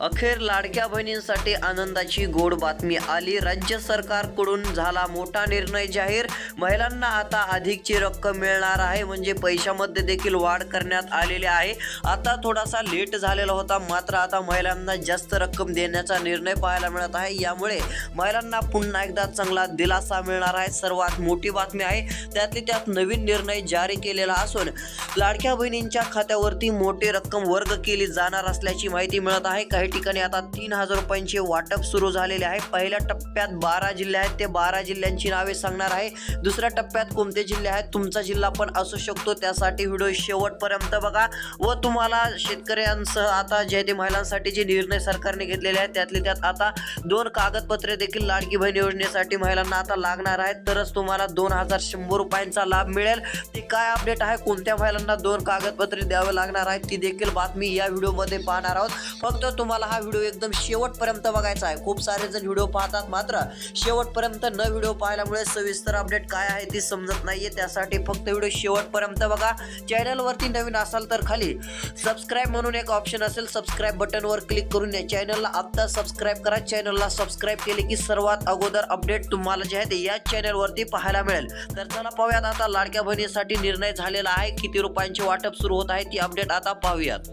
अखेर लाडक्या बहिणींसाठी आनंदाची गोड बातमी आली. राज्य सरकारकडून झाला मोठा निर्णय जाहीर. महिलांना आता अधिकची रक्कम मिळणार आहे. म्हणजे पैशामध्ये देखील वाढ करण्यात आलेली आहे. आता थोडासा लेट झालेला होता. मात्र आता महिलांना जास्त रक्कम देण्याचा निर्णय पाहायला मिळत आहे. यामुळे महिलांना पुन्हा एकदा चांगला दिलासा मिळणार आहे. सर्वात मोठी बातमी आहे. त्यातली त्यात नवीन निर्णय जारी केलेला असून लाडक्या बहिणींच्या खात्यावरती मोठी रक्कम वर्ग केली जाणार असल्याची माहिती मिळत आहे. काही ठिकाणी आता तीन हजार रुपयांचे वाटप सुरू झालेले आहे. पहिल्या टप्प्यात बारा जिल्हे आहेत. ते बारा जिल्ह्यांची नावे सांगणार आहे. दुसऱ्या टप्प्यात कोणते जिल्हे आहेत? तुमचा जिल्हा पण असू शकतो. त्यासाठी व्हिडिओ शेवटपर्यंत बघा व तुम्हाला शेतकऱ्यांसह आता जे ते महिलांसाठी जे निर्णय सरकारने घेतलेले आहेत त्यातले त्यात आता दोन कागदपत्रे देखील लाडकी बहीण योजनेसाठी महिलांना आता लागणार आहेत. तरच तुम्हाला दोन हजार शंभर रुपयांचा लाभ मिळेल. ते काय अपडेट आहे? कोणत्या महिलांना दोन कागदपत्रे द्यावे लागणार आहेत? ती देखील बातमी या व्हिडिओमध्ये पाहणार आहोत. फक्त तुम्हाला हा व्हिडिओ एकदम शेवटपर्यंत बघायचा आहे. खूप सारे जण व्हिडिओ पाहतात मात्र शेवटपर्यंत न व्हिडिओ पाहिल्यामुळे सविस्तर अपडेट काय आहे ती समजत नाहीये. त्यासाठी फक्त व्हिडिओ शेवटपर्यंत बघा. चॅनलवरती नवीन असाल तर खाली सबस्क्राईब म्हणून एक ऑप्शन असेल. सबस्क्राईब बटनवर क्लिक करून या चॅनलला आत्ता सबस्क्राईब करा. चॅनलला सबस्क्राईब केले की सर्वात अगोदर अपडेट तुम्हाला जे आहे ते याच चॅनलवरती पाहायला मिळेल. तर चला पाहूयात आता लाडक्या बहिणीसाठी निर्णय झालेला आहे. किती रुपयांचे वाटप सुरू होत आहे ती अपडेट आता पाहूयात.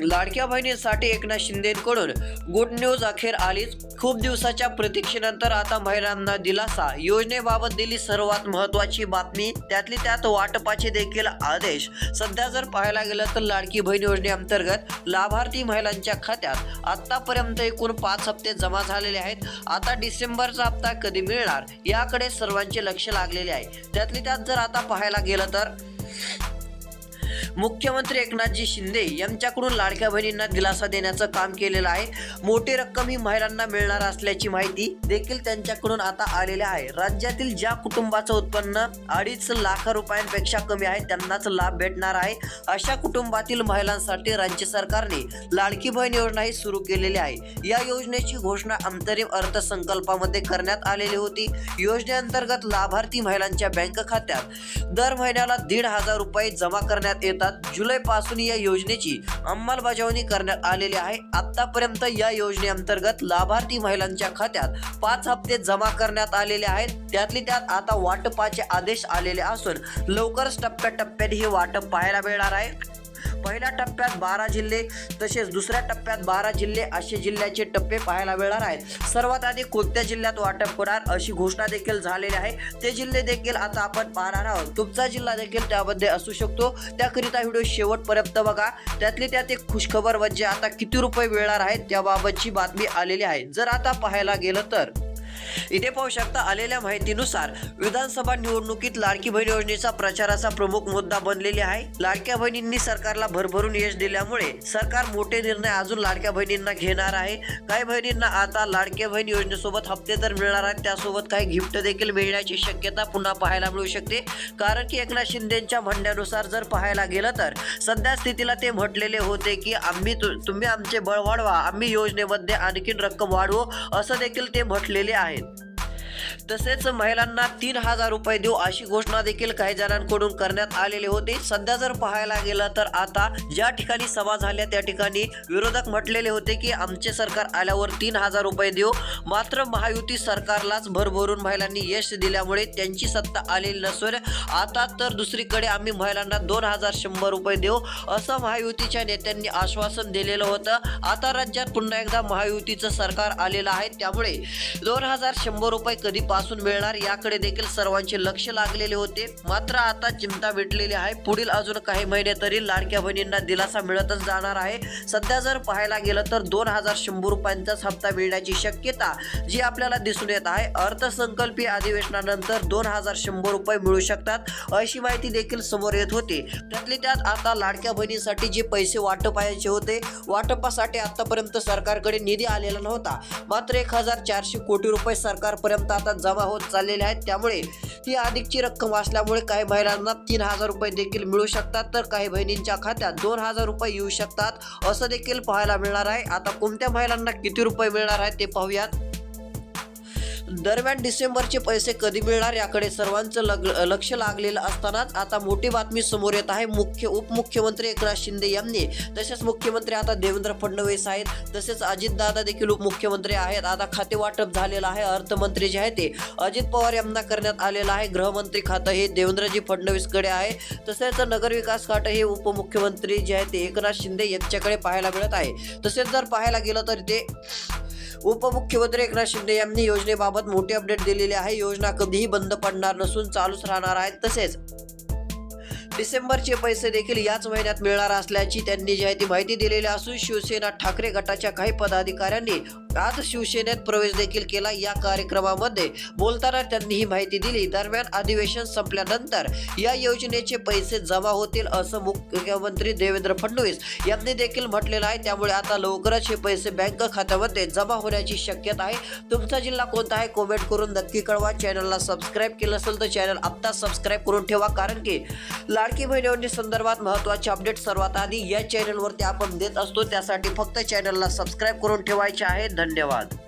लाडक्या बहिणीसाठी एकनाथ शिंदेकडून गुड न्यूज अखेर आलीच. खूप दिवसाच्या प्रतीक्षेनंतर आता महिलांना दिलासा. योजनेबाबत दिली सर्वात महत्वाची बातमी. त्यातली त्यात वाटपाचे देखील आदेश. सध्या जर पाहायला गेलं तर लाडकी बहीण योजनेअंतर्गत लाभार्थी महिलांच्या खात्यात आतापर्यंत एकूण पाच हप्ते जमा झालेले आहेत. आता डिसेंबरचा हप्ता कधी मिळणार? याकडे सर्वांचे लक्ष लागलेले आहे. त्यातली त्यात जर आता पाहायला गेलं तर मुख्यमंत्री एकनाथजी शिंदे यांच्याकडून लाडक्या बहिणींना दिलासा देण्याचं काम केलेलं आहे. मोठी रक्कम ही महिलांना मिळणार असल्याची माहिती देखील त्यांच्याकडून आता आलेली आहे. राज्यातील ज्या कुटुंबाचं उत्पन्न अडीच लाख रुपयांपेक्षा कमी आहे त्यांनाच लाभ भेटणार आहे. अशा कुटुंबातील महिलांसाठी राज्य सरकारने लाडकी बहीण योजना ही सुरू केलेली आहे. या योजनेची घोषणा अंतरिम अर्थसंकल्पामध्ये करण्यात आलेली होती. योजनेअंतर्गत लाभार्थी महिलांच्या बँक खात्यात दर महिन्याला दीड हजार रुपये जमा करण्यात येतात जुलै पासून या योजनेची अंमलबजावणी करण्यात आलेली आहे. आतापर्यंत या योजनेअंतर्गत लाभार्थी महिलांच्या खात्यात पाच हप्ते जमा करण्यात आलेले आहेत. त्यातली त्यात आता वाटपाचे आदेश आलेले असून लवकरच टप्प्याटप्प्याने हे वाटप पाहायला मिळणार आहे. पहिल्या टप्प्यात बारा जिल्हे तसेच दुसऱ्या टप्प्यात बारा जिल्हे असे जिल्ह्याचे टप्पे पाहायला मिळणार आहेत. सर्वात आधी कोणत्या जिल्ह्यात वाटप होणार अशी घोषणा देखील झालेली आहे. ते जिल्हे देखील आता आपण पाहणार आहोत. तुमचा जिल्हा देखील त्यामध्ये असू शकतो. त्याकरिता व्हिडिओ शेवटपर्यंत बघा. त्यातली त्यात एक खुशखबर म्हणजे आता किती रुपये मिळणार आहेत त्याबाबतची बातमी आलेली आहे. जर आता पाहायला गेलं तर. इथे पाहू शकता आलेल्या माहितीनुसार विधानसभा निवडणुकीत लाडकी बहीण योजनेचा प्रचाराचा प्रमुख मुद्दा बनलेली आहे. लाडक्या बहिणींनी सरकारला भरभरून यश दिल्यामुळे सरकार मोठे निर्णय अजून लाडक्या बहिणींना घेणार आहे. काही बहिणींना आता लाडक्या बहीण योजनेसोबत हप्ते तर मिळणार आहेत. त्यासोबत काही गिफ्ट देखील मिळण्याची शक्यता पुन्हा पाहायला मिळू शकते. कारण की एकनाथ शिंदेच्या म्हणण्यानुसार जर पाहायला गेलं तर सध्या स्थितीला ते म्हटलेले होते की आम्ही तुम्ही आमचे बळ वाढवा आम्ही योजनेमध्ये आणखीन रक्कम वाढवू असं देखील ते म्हटलेले आहे आहेत तसेच महिलांना तीन हजार रुपये देऊ अशी घोषणा देखील काही जणांकडून करण्यात आलेली होती. सध्या जर पाहायला गेलं तर आता ज्या ठिकाणी सभा झाल्या त्या ठिकाणी विरोधक म्हटलेले होते की आमचे सरकार आल्यावर तीन हजार रुपये देऊ. मात्र महायुती सरकारलाच भरभरून महिलांनी यश दिल्यामुळे त्यांची सत्ता आलेली नसून आता तर दुसरीकडे आम्ही महिलांना दोन हजार शंभर रुपये देऊ असं महायुतीच्या नेत्यांनी आश्वासन दिलेलं होतं. आता राज्यात पुन्हा एकदा महायुतीचं सरकार आलेलं आहे. त्यामुळे दोन हजार शंभर रुपये कधीपासून मिळणार याकडे देखील सर्वांचे लक्ष लागलेले होते. मात्र आता चिंता भेटलेली आहे. पुढील अजून काही महिने तरी लाडक्या बहिणींना दिलासा मिळतच जाणार आहे. सध्या जर पाहायला गेलं तर दोन हजार शंभर रुपयांचाच हप्ता मिळण्याची शक्यता जी आपल्याला दिसून येत आहे. अर्थसंकल्पीय अधिवेशनानंतर दोन हजार शंभर रुपये मिळू शकतात अशी माहिती देखील समोर येत होती. त्यातली त्यात आता लाडक्या बहिणीसाठी जे पैसे वाटपायचे होते वाटपासाठी आतापर्यंत सरकारकडे निधी आलेला नव्हता. मात्र एक हजार चारशे कोटी रुपये सरकारपर्यंत आता जमा होत चाललेले आहेत. त्यामुळे ही अधिकची रक्कम असल्यामुळे काही महिलांना तीन हजार रुपये देखील मिळू शकतात. तर काही बहिणींच्या खात्यात दोन हजार रुपये येऊ शकतात. असं देखील पाहायला मिळणार आहे. आता कोणत्या महिलांना किती रुपये मिळणार आहेत ते पाहूयात. दरम्यान डिसेंबरचे पैसे कधी मिळणार याकडे सर्वांचं लग लक्ष लागलेलं असतानाच आता मोठी बातमी समोर येत आहे. मुख्य उपमुख्यमंत्री एकनाथ शिंदे यांनी तसेच मुख्यमंत्री आता देवेंद्र फडणवीस आहेत तसेच अजितदादा देखील उपमुख्यमंत्री आहेत. आता खाते वाटप झालेलं आहे. अर्थमंत्री जे आहे ते अजित पवार यांना करण्यात आलेलं आहे. गृहमंत्री खातं हे देवेंद्रजी फडणवीसकडे आहे. तसेच नगरविकास खातं हे उपमुख्यमंत्री जे आहे ते एकनाथ शिंदे यांच्याकडे पाहायला मिळत आहे. तसेच जर पाहायला गेलं तर ते उपमुख्यमंत्री एकनाथ शिंदे यांनी योजनेबाबत मोठी अपडेट दिलेली आहे. योजना कधीही बंद पडणार नसून चालूच राहणार आहेत तसेच. डिसेंबरचे पैसे देखील याच महिन्यात मिळणार असल्याची त्यांनी जी आहे ती माहिती दिलेली असून शिवसेना ठाकरे गटाच्या काही पदाधिकाऱ्यांनी आज शिवसेनेत प्रवेश देखील केला. या कार्यक्रमामध्ये बोलताना त्यांनी ही माहिती दिली. दरम्यान अधिवेशन संपल्यानंतर या योजनेचे पैसे जमा होतील असं मुख्यमंत्री देवेंद्र फडणवीस यांनी देखील म्हटलेलं आहे. त्यामुळे आता लवकरच हे पैसे बँक खात्यामध्ये जमा होण्याची शक्यता आहे. तुमचा जिल्हा कोणता आहे? कॉमेंट करून नक्की कळवा. चॅनलला सबस्क्राईब केलं असेल तर चॅनल आत्ता सबस्क्राईब करून ठेवा. कारण की लाडकी बहिणी संदर्भात महत्त्वाचे अपडेट सर्वात आधी या चॅनलवरती आपण देत असतो. त्यासाठी फक्त चॅनलला सबस्क्राईब करून ठेवायचे आहे. धन्यवाद.